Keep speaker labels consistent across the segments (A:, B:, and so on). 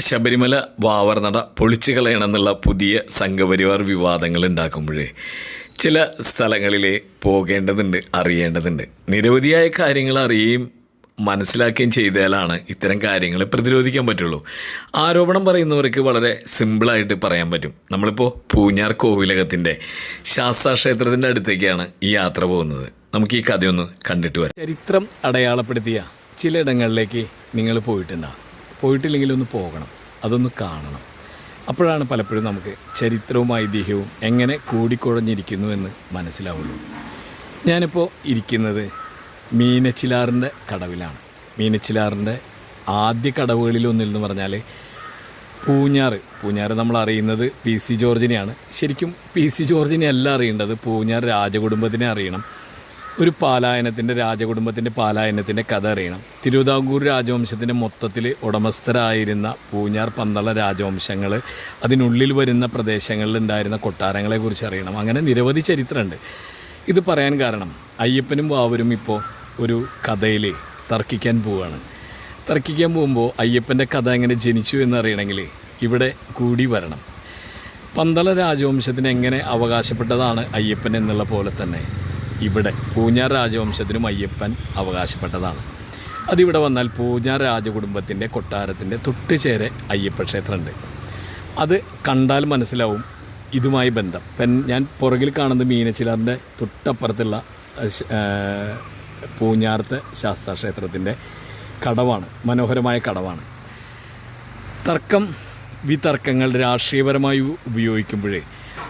A: ശബരിമല വാവർനട പൊളിച്ചു കളയണമെന്നുള്ള പുതിയ സംഘപരിവാർ വിവാദങ്ങൾ ഉണ്ടാക്കുമ്പോഴേ ചില സ്ഥലങ്ങളിൽ പോകേണ്ടതുണ്ട് അറിയേണ്ടതുണ്ട്. നിരവധിയായ കാര്യങ്ങൾ അറിയുകയും മനസ്സിലാക്കുകയും ചെയ്താലാണ് ഇത്തരം കാര്യങ്ങളെ പ്രതിരോധിക്കാൻ പറ്റുള്ളൂ. ആരോപണം പറയുന്നവർക്ക് വളരെ സിമ്പിളായിട്ട് പറയാൻ പറ്റും. നമ്മളിപ്പോൾ പൂഞ്ഞാർ കോവിലകത്തിന്റെ ശാസ്താക്ഷേത്രത്തിന്റെ അടുത്തേക്കാണ് ഈ യാത്ര പോകുന്നത്. നമുക്ക് ഈ കഥയൊന്ന് കണ്ടിട്ട് വരാം. ചരിത്രം അടയാളപ്പെടുത്തിയ ചിലയിടങ്ങളിലേക്ക് നിങ്ങൾ പോയിട്ടുണ്ടാകും പോയിട്ടില്ലെങ്കിൽ ഒന്ന് പോകണം. അതൊന്ന് കാണണം. അപ്പോഴാണ് പലപ്പോഴും നമുക്ക് ചരിത്രവും ഐതിഹ്യവും എങ്ങനെ കൂടിക്കുഴഞ്ഞിരിക്കുന്നു എന്ന് മനസ്സിലാവുള്ളൂ. ഞാനിപ്പോൾ ഇരിക്കുന്നത് മീനച്ചിലാറിന്റെ കടവിലാണ്. മീനച്ചിലാറിന്റെ ആദ്യ കടവുകളിലൊന്നിൽ എന്ന് പറഞ്ഞാൽ പൂഞ്ഞാറ്. പൂഞ്ഞാറ് നമ്മൾ അറിയുന്നത് പി സി ജോർജിനെയാണ്. ശരിക്കും പി സി ജോർജിനെ അല്ല അറിയേണ്ടത്. പൂഞ്ഞാർ രാജകുടുംബത്തിനെ അറിയണം. ഒരു പാലായനത്തിന്റെ രാജകുടുംബത്തിന്റെ പാലായനത്തിന്റെ കഥ അറിയണം. തിരുവിതാംകൂർ രാജവംശത്തിന്റെ മൊത്തത്തിൽ ഉടമസ്ഥരായിരുന്ന പൂഞ്ഞാർ പന്തള രാജവംശങ്ങൾ അതിനുള്ളിൽ വരുന്ന പ്രദേശങ്ങളിൽ ഉണ്ടായിരുന്ന കൊട്ടാരങ്ങളെക്കുറിച്ച് അറിയണം. അങ്ങനെ നിരവധി ചരിത്രമുണ്ട്. ഇത് പറയാൻ കാരണം അയ്യപ്പനും വാവരും ഇപ്പോൾ ഒരു കഥയിൽ തർക്കിക്കാൻ പോവുകയാണ്. തർക്കിക്കാൻ പോകുമ്പോൾ അയ്യപ്പന്റെ കഥ എങ്ങനെ ജനിച്ചു എന്നറിയണമെങ്കിൽ ഇവിടെ കൂടി വരണം. പന്തള രാജവംശത്തിന് എങ്ങനെ അവകാശപ്പെട്ടതാണ് അയ്യപ്പൻ എന്നുള്ള പോലെ തന്നെ. ഇവിടെ പൂഞ്ഞാർ രാജവംശത്തിനും അയ്യപ്പൻ അവകാശപ്പെട്ടതാണ്. അതിവിടെ വന്നാൽ പൂഞ്ഞാർ രാജകുടുംബത്തിന്റെ കൊട്ടാരത്തിന്റെ തൊട്ടുചേരെ അയ്യപ്പ ക്ഷേത്രമുണ്ട്. അത് കണ്ടാൽ മനസ്സിലാവും ഇതുമായി ബന്ധം. പെൻ ഞാൻ പുറകിൽ കാണുന്നത് മീനച്ചിലാറിന്റെ തൊട്ടപ്പുറത്തുള്ള പൂഞ്ഞാർത്തെ ശാസ്താ ക്ഷേത്രത്തിന്റെ കടവാണ് മനോഹരമായ കടവാണ്. തർക്കം വിതർക്കങ്ങൾ രാഷ്ട്രീയപരമായി ഉപയോഗിക്കുമ്പോഴേ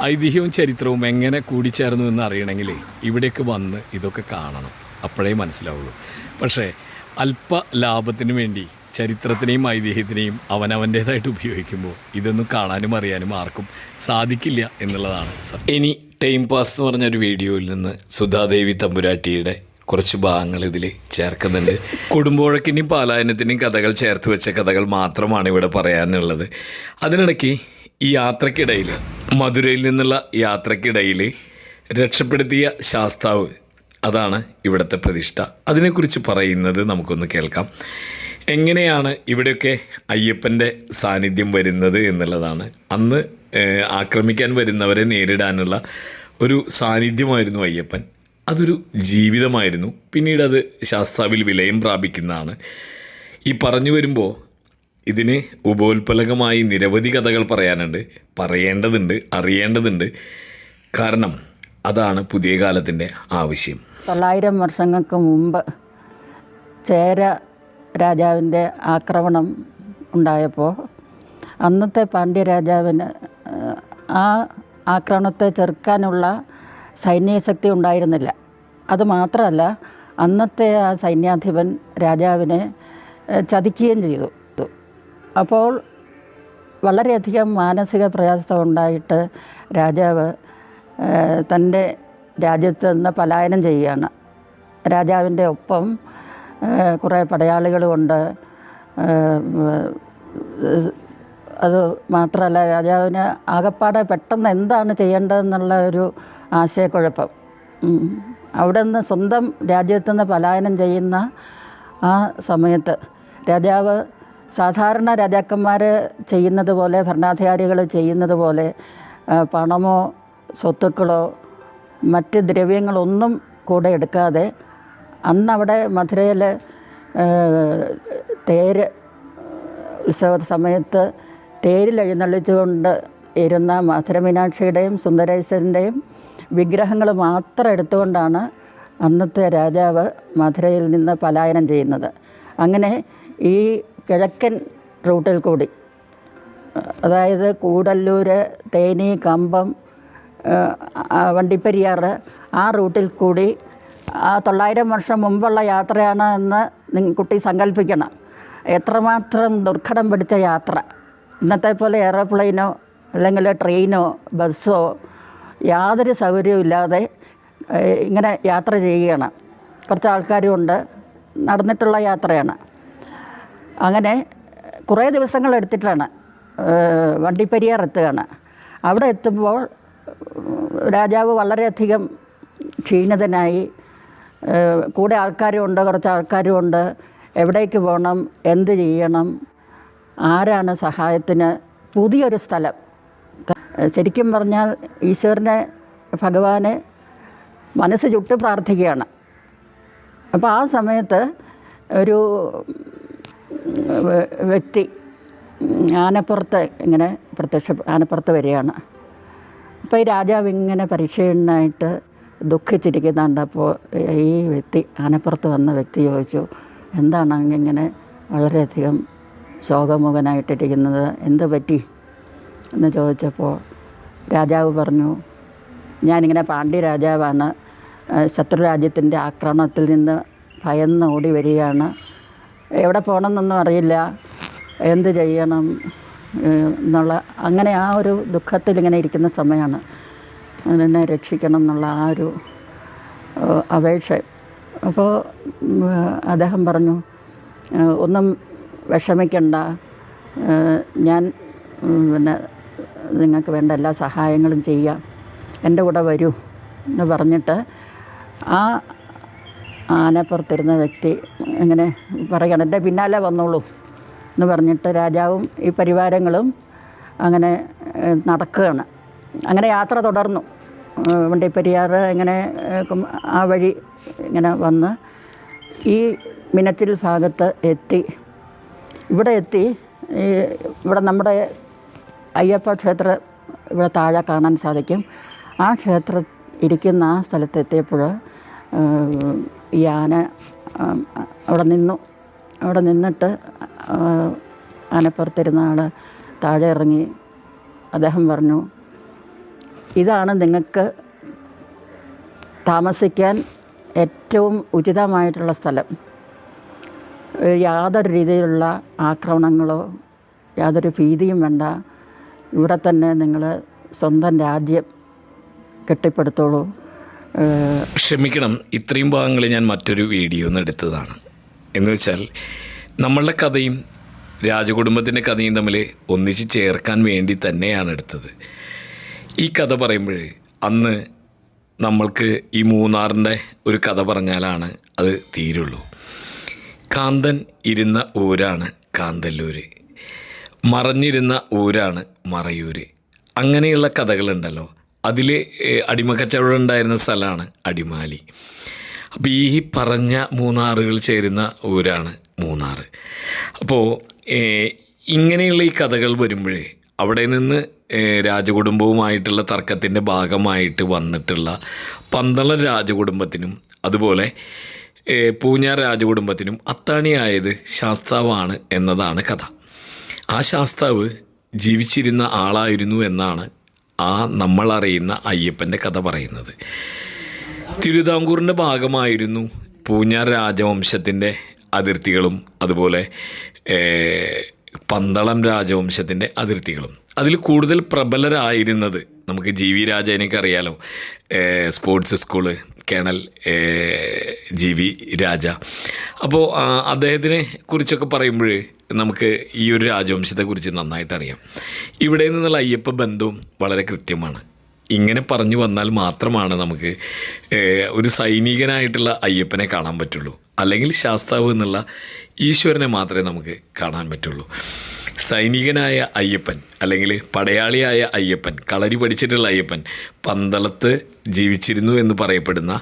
A: ഐതിഹ്യവും ചരിത്രവും എങ്ങനെ കൂടിച്ചേർന്നു എന്ന് അറിയണമെങ്കിൽ ഇവിടേക്ക് വന്ന് ഇതൊക്കെ കാണണം. അപ്പോഴേ മനസ്സിലാവുള്ളൂ. പക്ഷേ അല്പ ലാഭത്തിന് വേണ്ടി ചരിത്രത്തിനെയും ഐതിഹ്യത്തിനെയും അവനവന്റേതായിട്ട് ഉപയോഗിക്കുമ്പോൾ ഇതൊന്നും കാണാനും അറിയാനും ആർക്കും സാധിക്കില്ല എന്നുള്ളതാണ് ഇനി ടൈം പാസ് എന്ന് പറഞ്ഞൊരു വീഡിയോയിൽ നിന്ന് സുധാദേവി തമ്പുരാട്ടിയുടെ കുറച്ച് ഭാഗങ്ങൾ ഇതിൽ ചേർക്കുന്നുണ്ട്. കുടുംബോഴക്കിനെയും പാലായനത്തിന്റെയും കഥകൾ ചേർത്ത് വെച്ച കഥകൾ മാത്രമാണ് ഇവിടെ പറയാനുള്ളത്. അതിനിടയ്ക്ക് ഈ യാത്രക്കിടയിൽ മധുരയിൽ നിന്നുള്ള യാത്രക്കിടയിൽ രക്ഷപ്പെടുത്തിയ ശാസ്താവ് അതാണ് ഇവിടുത്തെ പ്രതിഷ്ഠ. അതിനെക്കുറിച്ച് പറയുന്നത് നമുക്കൊന്ന് കേൾക്കാം. എങ്ങനെയാണ് ഇവിടെയൊക്കെ അയ്യപ്പന്റെ സാന്നിധ്യം വരുന്നത് എന്നുള്ളതാണ്. അന്ന് ആക്രമിക്കാൻ വരുന്നവരെ നേരിടാനുള്ള ഒരു സാന്നിധ്യമായിരുന്നു അയ്യപ്പൻ. അതൊരു ജീവിതമായിരുന്നു. പിന്നീട് അത് ശാസ്താവിൽ വിലയം പ്രാപിക്കുന്നതാണ്. ഈ പറഞ്ഞു വരുമ്പോൾ ഇതിന് ഉപോത്പലകമായി നിരവധി കഥകൾ പറയാനുണ്ട് പറയേണ്ടതുണ്ട് അറിയേണ്ടതുണ്ട്. കാരണം അതാണ് പുതിയ കാലത്തിന്റെ ആവശ്യം.
B: തൊള്ളായിരം വർഷങ്ങൾക്ക് മുമ്പ് ചേര രാജാവിന്റെ ആക്രമണം ഉണ്ടായപ്പോൾ അന്നത്തെ പാണ്ഡ്യ രാജാവിന് ആ ആക്രമണത്തെ ചെറുക്കാനുള്ള സൈന്യശക്തി ഉണ്ടായിരുന്നില്ല. അതുമാത്രമല്ല അന്നത്തെ ആ സൈന്യാധിപൻ രാജാവിനെ ചതിക്കുകയും ചെയ്തു. അപ്പോൾ വളരെയധികം മാനസിക പ്രയാസം ഉണ്ടായിട്ട് രാജാവ് തന്റെ രാജ്യത്ത് നിന്ന് പലായനം ചെയ്യുകയാണ് രാജാവിന്റെ ഒപ്പം കുറേ പടയാളികളുമുണ്ട് അത് മാത്രമല്ല രാജാവിന് ആകപ്പാടെ പെട്ടെന്ന് എന്താണ് ചെയ്യേണ്ടതെന്നുള്ള ഒരു ആശയക്കുഴപ്പം. അവിടെ നിന്ന് സ്വന്തം രാജ്യത്തു നിന്ന് പലായനം ചെയ്യുന്ന ആ സമയത്ത് രാജാവ് സാധാരണ രാജാക്കന്മാർ ചെയ്യുന്നത് പോലെ ഭരണാധികാരികൾ ചെയ്യുന്നത് പോലെ പണമോ സ്വത്തുക്കളോ മറ്റ് ദ്രവ്യങ്ങളൊന്നും കൂടെ എടുക്കാതെ അന്നവിടെ മധുരയിൽ തേര് ഉത്സവ സമയത്ത് തേരിൽ എഴുന്നള്ളിച്ചുകൊണ്ട് ഇരുന്ന മധുരമീനാക്ഷിയുടെയും സുന്ദരേശ്വരന്റെയും വിഗ്രഹങ്ങൾ മാത്രം എടുത്തുകൊണ്ടാണ് അന്നത്തെ രാജാവ് മധുരയിൽ നിന്ന് പലായനം ചെയ്യുന്നത്. അങ്ങനെ ഈ കിഴക്കൻ റൂട്ടിൽ കൂടി. അതായത് കൂടല്ലൂർ തേനി കമ്പം വണ്ടിപ്പെരിയാർ ആ റൂട്ടിൽ കൂടി. ആ തൊള്ളായിരം വർഷം മുമ്പുള്ള യാത്രയാണ് എന്ന് കുട്ടി സങ്കല്പിക്കണം എത്രമാത്രം ദുർഘടം പിടിച്ച യാത്ര. ഇന്നത്തെ പോലെ എയറോപ്ലെയിനോ അല്ലെങ്കിൽ ട്രെയിനോ ബസ്സോ യാതൊരു സൗകര്യവും ഇല്ലാതെ ഇങ്ങനെ യാത്ര ചെയ്യുകയാണ്. കുറച്ച് ആൾക്കാരും ഉണ്ട്. നടന്നിട്ടുള്ള യാത്രയാണ്. അങ്ങനെ കുറേ ദിവസങ്ങൾ എടുത്തിട്ടാണ് വണ്ടിപ്പെരിയാർ എത്തുകയാണ്. അവിടെ എത്തുമ്പോൾ രാജാവ് വളരെയധികം ക്ഷീണിതനായി കൂടെ ആൾക്കാരും ഉണ്ട് കുറച്ച് ആൾക്കാരും ഉണ്ട്. എവിടേക്ക് പോകണം എന്ത് ചെയ്യണം ആരാണ് സഹായത്തിന് പുതിയൊരു സ്ഥലം. ശരിക്കും പറഞ്ഞാൽ ഈശ്വരനെ ഭഗവാനെ മനസ്സ് ചുട്ട് പ്രാർത്ഥിക്കുകയാണ്. അപ്പോൾ ആ സമയത്ത് ഒരു വ്യക്തി ആനപ്പുറത്ത് ഇങ്ങനെ പ്രത്യക്ഷ ആനപ്പുറത്ത് വരികയാണ്. അപ്പോൾ ഈ രാജാവ് ഇങ്ങനെ പരിശീലനമായിട്ട് ദുഃഖിച്ചിരിക്കുന്ന അപ്പോൾ ഈ വ്യക്തി ആനപ്പുറത്ത് വന്ന വ്യക്തി ചോദിച്ചു എന്താണ് അങ്ങിങ്ങനെ വളരെയധികം ശോകമുഖനായിട്ടിരിക്കുന്നത്? എന്ത് പറ്റി? എന്ന് ചോദിച്ചപ്പോൾ രാജാവ് പറഞ്ഞു ഞാനിങ്ങനെ പാണ്ഡ്യ രാജാവാണ്. ശത്രുരാജ്യത്തിന്റെ ആക്രമണത്തിൽ നിന്ന് ഭയന്ന് ഓടി വരികയാണ്. എവിടെ പോകണം എന്നൊന്നും അറിയില്ല. എന്ത് ചെയ്യണം എന്നുള്ള അങ്ങനെ ആ ഒരു ദുഃഖത്തിൽ ഇങ്ങനെ ഇരിക്കുന്ന സമയമാണ്. എന്നെ രക്ഷിക്കണം എന്നുള്ള ആ ഒരു അപേക്ഷ. അപ്പോൾ അദ്ദേഹം പറഞ്ഞു ഒന്നും വിഷമിക്കണ്ട. ഞാൻ പിന്നെ നിങ്ങൾക്ക് വേണ്ട എല്ലാ സഹായങ്ങളും ചെയ്യാം. എന്റെ കൂടെ വരൂ എന്ന് പറഞ്ഞിട്ട് ആ ആനപ്പുറത്തിരുന്ന വ്യക്തി ഇങ്ങനെ പറയുകയാണ് എന്റെ പിന്നാലെ വന്നോളൂ എന്ന് പറഞ്ഞിട്ട് രാജാവും ഈ പരിവാരങ്ങളും അങ്ങനെ നടക്കുകയാണ്. അങ്ങനെ യാത്ര തുടർന്നു. വണ്ടിപ്പെരിയാർ ഇങ്ങനെ ആ വഴി ഇങ്ങനെ വന്ന് ഈ മിനച്ചിൽ ഭാഗത്ത് എത്തി. ഇവിടെ എത്തി. ഈ ഇവിടെ നമ്മുടെ അയ്യപ്പ ക്ഷേത്രം ഇവിടെ താഴെ കാണാൻ സാധിക്കും. ആ ക്ഷേത്രം ഇരിക്കുന്ന ആ സ്ഥലത്തെത്തിയപ്പോൾ ഈ ആന അവിടെ നിന്നു. അവിടെ നിന്നിട്ട് ആനപ്പുറത്തിരുന്നാൾ താഴെ ഇറങ്ങി അദ്ദേഹം പറഞ്ഞു ഇതാണ് നിങ്ങൾക്ക് താമസിക്കാൻ ഏറ്റവും ഉചിതമായിട്ടുള്ള സ്ഥലം. യാതൊരു രീതിയിലുള്ള ആക്രമണങ്ങളോ യാതൊരു ഭീതിയും വേണ്ട. ഇവിടെ തന്നെ നിങ്ങൾ സ്വന്തം രാജ്യം കെട്ടിപ്പടുത്തോളൂ.
A: ക്ഷമിക്കണം ഇത്രയും ഭാഗങ്ങൾ ഞാൻ മറ്റൊരു വീഡിയോ എടുത്തതാണ്. എന്ന് വെച്ചാൽ നമ്മളുടെ കഥയും രാജകുടുംബത്തിന്റെ കഥയും തമ്മിൽ ഒന്നിച്ച് ചേർക്കാൻ വേണ്ടി തന്നെയാണ് എടുത്തത്. ഈ കഥ പറയുമ്പോൾ അന്ന് നമ്മൾക്ക് ഈ മൂന്നാറിന്റെ ഒരു കഥ പറഞ്ഞാലാണ് അത് തീരുള്ളൂ. കാന്തൻ ഇരുന്ന ഊരാണ് കാന്തല്ലൂര്. മറഞ്ഞിരുന്ന ഊരാണ് മറയൂര്. അങ്ങനെയുള്ള കഥകളുണ്ടല്ലോ. അതിൽ അടിമക്കച്ചവടം ഉണ്ടായിരുന്ന സ്ഥലമാണ് അടിമാലി. അപ്പോൾ ഈ പറഞ്ഞ മൂന്നാറുകൾ ചേരുന്ന ഊരാണ് മൂന്നാർ അപ്പോൾ ഇങ്ങനെയുള്ള ഈ കഥകൾ വരുമ്പോഴേ അവിടെ നിന്ന് രാജകുടുംബവുമായിട്ടുള്ള തർക്കത്തിന്റെ ഭാഗമായിട്ട് വന്നിട്ടുള്ള പന്തളം രാജകുടുംബത്തിനും അതുപോലെ പൂഞ്ഞാർ രാജകുടുംബത്തിനും അത്താണിയായത് ശാസ്താവാണ് എന്നതാണ് കഥ. ആ ശാസ്താവ് ജീവിച്ചിരുന്ന ആളായിരുന്നു എന്നാണ് ആ നമ്മളറിയുന്ന അയ്യപ്പന്റെ കഥ പറയുന്നത്. തിരുവിതാംകൂറിന്റെ ഭാഗമായിരുന്നു പൂഞ്ഞാർ രാജവംശത്തിന്റെ അതിർത്തികളും അതുപോലെ പന്തളം രാജവംശത്തിന്റെ അതിർത്തികളും. അതിൽ കൂടുതൽ പ്രബലരായിരുന്നത് നമുക്ക് ജി വി രാജേനൊക്കെ അറിയാലോ sports school colonel G V Raja. അപ്പോൾ അദ്ദേഹത്തിനെ കുറിച്ചൊക്കെ പറയുമ്പോൾ നമുക്ക് ഈ ഒരു രാജവംശത്തെക്കുറിച്ച് നന്നായിട്ട് അറിയാം. ഇവിടെ നിന്നുള്ള അയ്യപ്പ ബന്ധവും വളരെ കൃത്യമാണ്. ഇങ്ങനെ പറഞ്ഞു വന്നാൽ മാത്രമാണ് നമുക്ക് ഒരു സൈനികനായിട്ടുള്ള അയ്യപ്പനെ കാണാൻ പറ്റുള്ളൂ. അല്ലെങ്കിൽ ശാസ്താവ് എന്നുള്ള ഈശ്വരനെ മാത്രമേ നമുക്ക് കാണാൻ പറ്റുള്ളൂ. സൈനികനായ അയ്യപ്പൻ അല്ലെങ്കിൽ പടയാളിയായ അയ്യപ്പൻ കളരി പഠിച്ചിട്ടുള്ള അയ്യപ്പൻ പന്തളത്ത് ജീവിച്ചിരുന്നു എന്ന് പറയപ്പെടുന്ന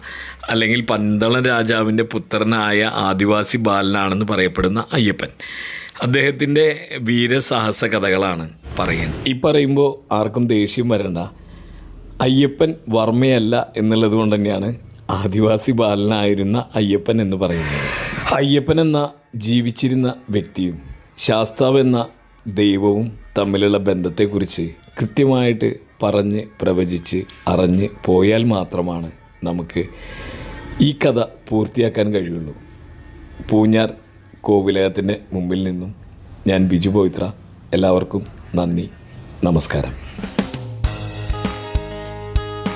A: അല്ലെങ്കിൽ പന്തളം രാജാവിന്റെ പുത്രനായ ആദിവാസി ബാലനാണെന്ന് പറയപ്പെടുന്ന അയ്യപ്പൻ. അദ്ദേഹത്തിന്റെ വീരസാഹസ കഥകളാണ് പറയുന്നത്. ഈ പറയുമ്പോൾ ആർക്കും ദേഷ്യം വരണ്ട. അയ്യപ്പൻ വർമ്മയല്ല എന്നുള്ളത് കൊണ്ട് തന്നെയാണ് ആദിവാസി ബാലനായിരുന്ന അയ്യപ്പൻ എന്ന് പറയുന്നത്. അയ്യപ്പൻ എന്ന ജീവിച്ചിരുന്ന വ്യക്തിയും ശാസ്താവ് എന്ന ദൈവവും തമ്മിലുള്ള ബന്ധത്തെക്കുറിച്ച് കൃത്യമായിട്ട് പറഞ്ഞ് പ്രവചിച്ച് അറിഞ്ഞ് പോയാൽ മാത്രമാണ് നമുക്ക് ഈ കഥ പൂർത്തിയാക്കാൻ കഴിയുള്ളൂ. പൂഞ്ഞാർ കോവിലകത്തിന്റെ മുമ്പിൽ നിന്നും ഞാൻ ബിജു പോയിത്ര. എല്ലാവർക്കും നന്ദി. നമസ്കാരം.